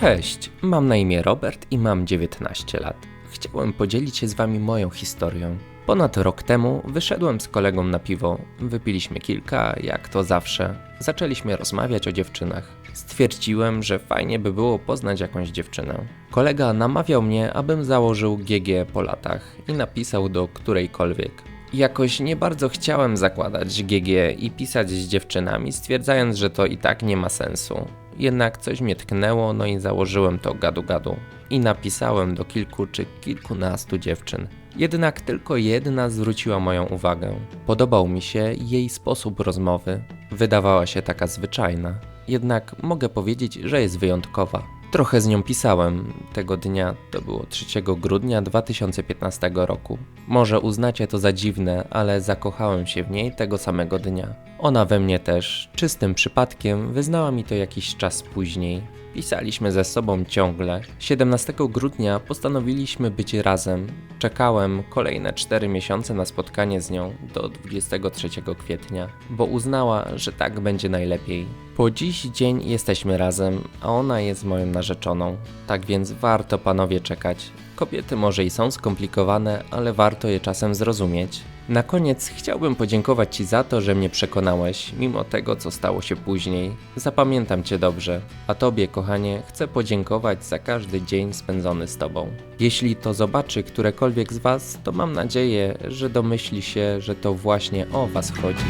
Cześć, mam na imię Robert i mam 19 lat. Chciałem podzielić się z wami moją historią. Ponad rok temu wyszedłem z kolegą na piwo. Wypiliśmy kilka, jak to zawsze. Zaczęliśmy rozmawiać o dziewczynach. Stwierdziłem, że fajnie by było poznać jakąś dziewczynę. Kolega namawiał mnie, abym założył GG po latach i napisał do którejkolwiek. Jakoś nie bardzo chciałem zakładać GG i pisać z dziewczynami, stwierdzając, że to i tak nie ma sensu. Jednak coś mnie tknęło, no i założyłem to gadu-gadu. I napisałem do kilku czy kilkunastu dziewczyn. Jednak tylko jedna zwróciła moją uwagę. Podobał mi się jej sposób rozmowy. Wydawała się taka zwyczajna. Jednak mogę powiedzieć, że jest wyjątkowa. Trochę z nią pisałem. Tego dnia to było 3 grudnia 2015 roku. Może uznacie to za dziwne, ale zakochałem się w niej tego samego dnia. Ona we mnie też. Czystym przypadkiem wyznała mi to jakiś czas później. Pisaliśmy ze sobą ciągle. 17 grudnia postanowiliśmy być razem. Czekałem kolejne 4 miesiące na spotkanie z nią do 23 kwietnia, bo uznała, że tak będzie najlepiej. Po dziś dzień jesteśmy razem, a ona jest moją narzeczoną. Tak więc warto panowie czekać. Kobiety może i są skomplikowane, ale warto je czasem zrozumieć. Na koniec chciałbym podziękować Ci za to, że mnie przekonałeś, mimo tego, co stało się później. Zapamiętam Cię dobrze, a Tobie, kochanie, chcę podziękować za każdy dzień spędzony z Tobą. Jeśli to zobaczy którekolwiek z Was, to mam nadzieję, że domyśli się, że to właśnie o Was chodzi.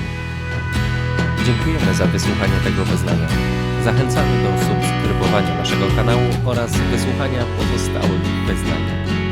Dziękujemy za wysłuchanie tego wyznania. Zachęcamy do subskrybowania naszego kanału oraz wysłuchania pozostałych wyznań.